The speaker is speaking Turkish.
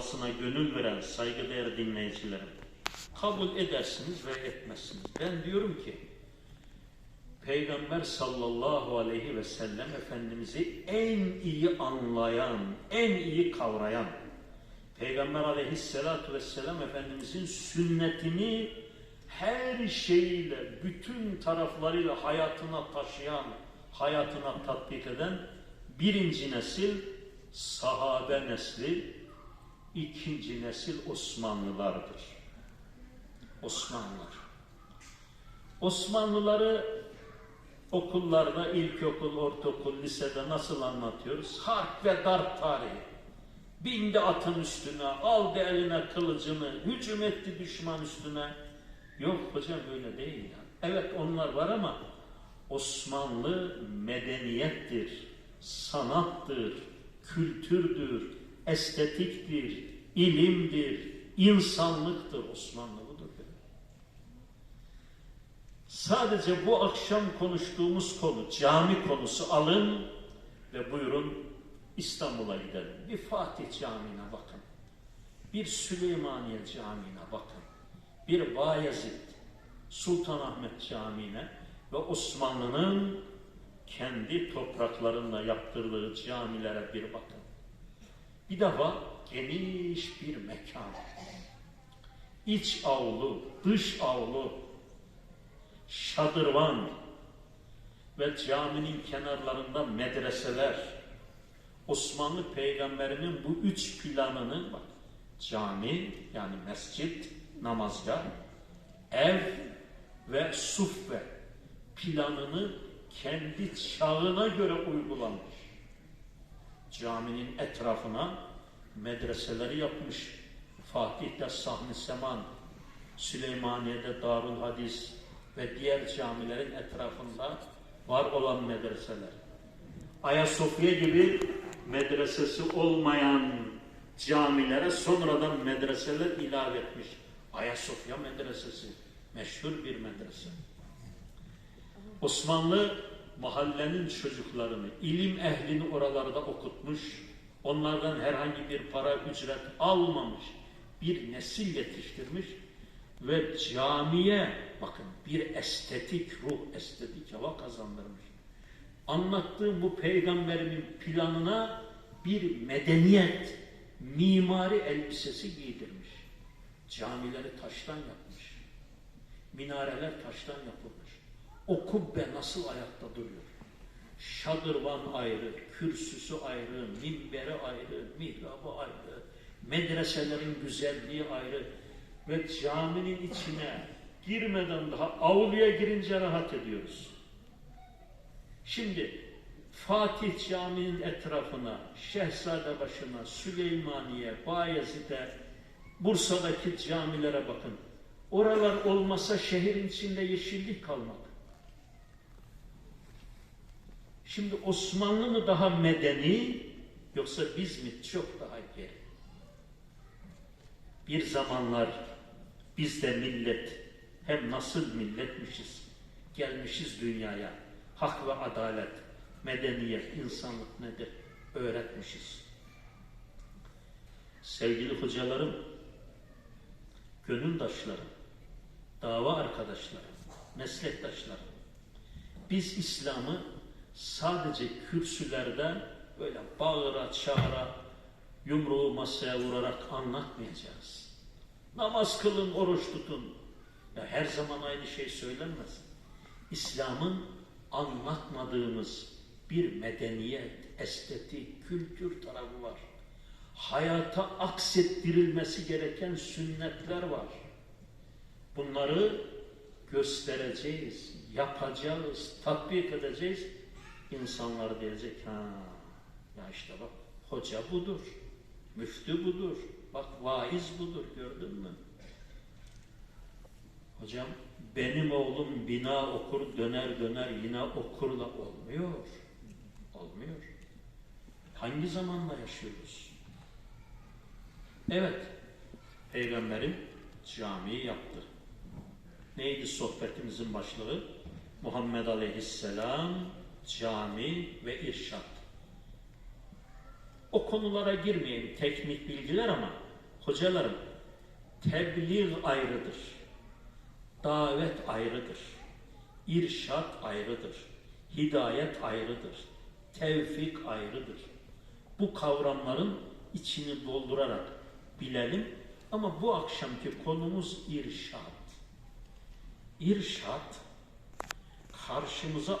davasına gönül veren saygıdeğer dinleyicilerim, kabul edersiniz ve etmezsiniz. Ben diyorum ki, Peygamber sallallahu aleyhi ve sellem Efendimiz'i en iyi anlayan, en iyi kavrayan, Peygamber aleyhissalatu vesselam Efendimiz'in sünnetini her şeyiyle, bütün taraflarıyla hayatına taşıyan, hayatına tatbik eden birinci nesil sahabe nesli, ikinci nesil Osmanlılardır. Osmanlılar. Osmanlıları okullarda, ilkokul, ortaokul, lisede nasıl anlatıyoruz? Harp ve darp tarihi. Bindi atın üstüne, aldı eline kılıcını, hücum etti düşman üstüne. Yok hocam öyle değil ya. Evet onlar var ama Osmanlı medeniyettir, sanattır, kültürdür, estetiktir, ilimdir, insanlıktır. Osmanlı budur. Sadece bu akşam konuştuğumuz konu, cami konusu alın ve buyurun İstanbul'a gidelim. Bir Fatih Camii'ne bakın. Bir Süleymaniye Camii'ne bakın. Bir Bayezid, Sultanahmet Camii'ne ve Osmanlı'nın kendi topraklarında yaptırdığı camilere bir bakın. Bir defa geniş bir mekan. İç avlu, dış avlu, şadırvan ve caminin kenarlarında medreseler. Osmanlı peygamberinin bu üç planını bak, cami yani mescit, namazgah, ev ve suffe planını kendi çağına göre uygulamış. Caminin etrafına medreseleri yapmış. Fatih'te Sahni Seman, Süleymaniye'de Darul Hadis ve diğer camilerin etrafında var olan medreseler. Ayasofya gibi medresesi olmayan camilere sonradan medreseler ilave etmiş. Ayasofya medresesi meşhur bir medrese. Osmanlı mahallenin çocuklarını, ilim ehlini oralarda okutmuş, onlardan herhangi bir para ücret almamış, bir nesil yetiştirmiş ve camiye bakın bir estetik ruh, estetik hava kazandırmış. Anlattığım bu peygamberimin planına bir medeniyet, mimari elbisesi giydirmiş. Camileri taştan yapmış. Minareler taştan yapılmış. O kubbe nasıl ayakta duruyor? Şadırvan ayrı, kürsüsü ayrı, minberi ayrı, mihrabı ayrı, medreselerin güzelliği ayrı ve caminin içine girmeden daha avluya girince rahat ediyoruz. Şimdi Fatih Camii'nin etrafına, Şehzadebaşı'na, Süleymaniye, Bayezid'e, Bursa'daki camilere bakın. Oralar olmasa şehrin içinde yeşillik kalmak. Şimdi Osmanlı mı daha medeni yoksa biz mi çok daha geri? Bir zamanlar biz de millet hem nasıl milletmişiz gelmişiz dünyaya hak ve adalet, medeniyet, insanlık nedir öğretmişiz. Sevgili hocalarım, gönüldaşlarım, dava arkadaşlarım, meslektaşlarım, biz İslam'ı sadece kürsülerde böyle bağıra çağıra yumruğu masaya vurarak anlatmayacağız. Namaz kılın, oruç tutun. Ya her zaman aynı şey söylenmez. İslam'ın anlatmadığımız bir medeniyet, estetik, kültür tarafı var. Hayata aksettirilmesi gereken sünnetler var. Bunları göstereceğiz, yapacağız, tatbik edeceğiz. İnsanlar diyecek ha ya işte bak hoca budur, müftü budur, bak vaiz budur gördün mü? Hocam benim oğlum bina okur döner döner yine okurla olmuyor. Olmuyor. Hangi zamanla yaşıyoruz? Evet, Peygamberim camiyi yaptı. Neydi sohbetimizin başlığı? Muhammed Aleyhisselam, cami ve irşat. O konulara girmeyeyim, teknik bilgiler ama Hocalarım, tebliğ ayrıdır. Davet ayrıdır. irşat ayrıdır. Hidayet ayrıdır. Tevfik ayrıdır. Bu kavramların içini doldurarak bilelim. Ama bu akşamki konumuz irşat. İrşat karşımıza